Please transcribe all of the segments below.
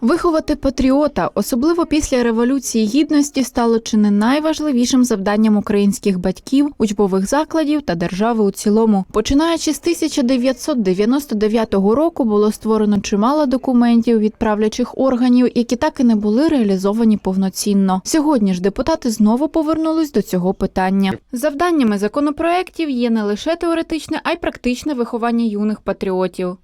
Виховати патріота, особливо після революції гідності, стало чи не найважливішим завданням українських батьків, учбових закладів та держави у цілому. Починаючи з 1999 року, було створено чимало документів відправлячих органів, які так і не були реалізовані повноцінно. Сьогодні ж депутати знову повернулись до цього питання. Завданнями законопроєктів є не лише теоретичне, а й практичне виховання юних патріотів.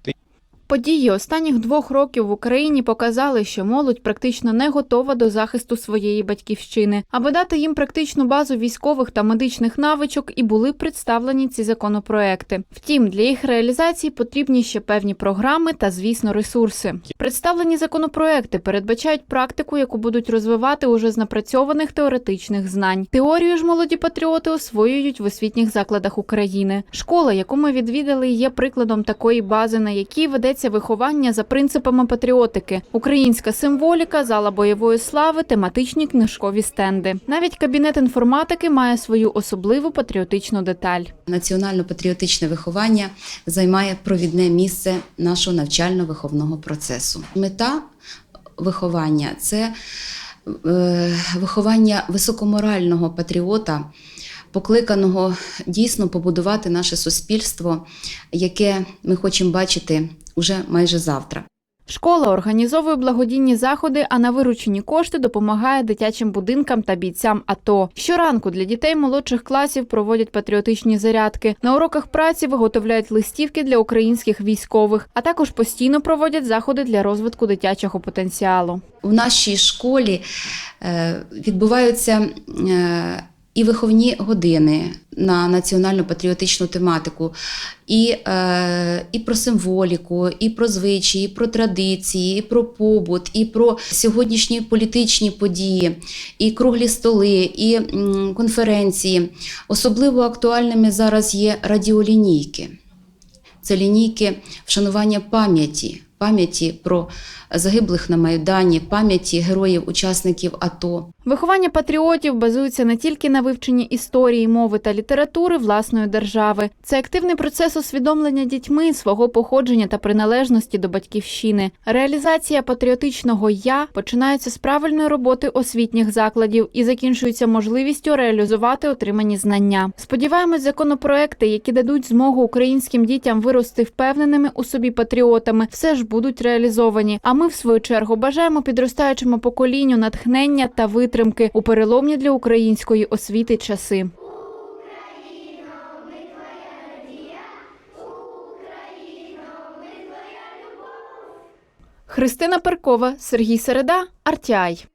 Події останніх двох років в Україні показали, що молодь практично не готова до захисту своєї батьківщини. Аби дати їм практичну базу військових та медичних навичок, і були представлені ці законопроекти. Втім, для їх реалізації потрібні ще певні програми та, звісно, ресурси. Представлені законопроекти передбачають практику, яку будуть розвивати уже з напрацьованих теоретичних знань. Теорію ж молоді патріоти освоюють в освітніх закладах України. Школа, яку ми відвідали, є прикладом такої бази, на якій ведеться виховання за принципами патріотики, українська символіка, зала бойової слави, тематичні книжкові стенди. Навіть кабінет інформатики має свою особливу патріотичну деталь. Національно-патріотичне виховання займає провідне місце нашого навчально-виховного процесу. Мета виховання це е, виховання високоморального патріота, покликаного дійсно побудувати наше суспільство, яке ми хочемо бачити уже майже завтра. Школа організовує благодійні заходи, а на виручені кошти допомагає дитячим будинкам та бійцям АТО. Щоранку для дітей молодших класів проводять патріотичні зарядки. На уроках праці виготовляють листівки для українських військових, а також постійно проводять заходи для розвитку дитячого потенціалу. В нашій школі е, відбуваються е, і виховні години на національно-патріотичну тематику, і, е, і про символіку, і про звичаї, і про традиції, і про побут, і про сьогоднішні політичні події, і круглі столи, і м, конференції. Особливо актуальними зараз є радіолінійки. Це лінійки вшанування пам'яті, пам'яті про загиблих на Майдані, пам'яті героїв-учасників АТО. Виховання патріотів базується не тільки на вивченні історії, мови та літератури власної держави. Це активний процес усвідомлення дітьми свого походження та приналежності до батьківщини. Реалізація патріотичного я починається з правильної роботи освітніх закладів і закінчується можливістю реалізувати отримані знання. Сподіваємось, законопроекти, які дадуть змогу українським дітям вирости впевненими у собі патріотами, все ж будуть реалізовані. А ми, в свою чергу, бажаємо підростаючому поколінню натхнення та витримки у переломні для української освіти часи. Христина Перкова, Сергій Середа, Артіай.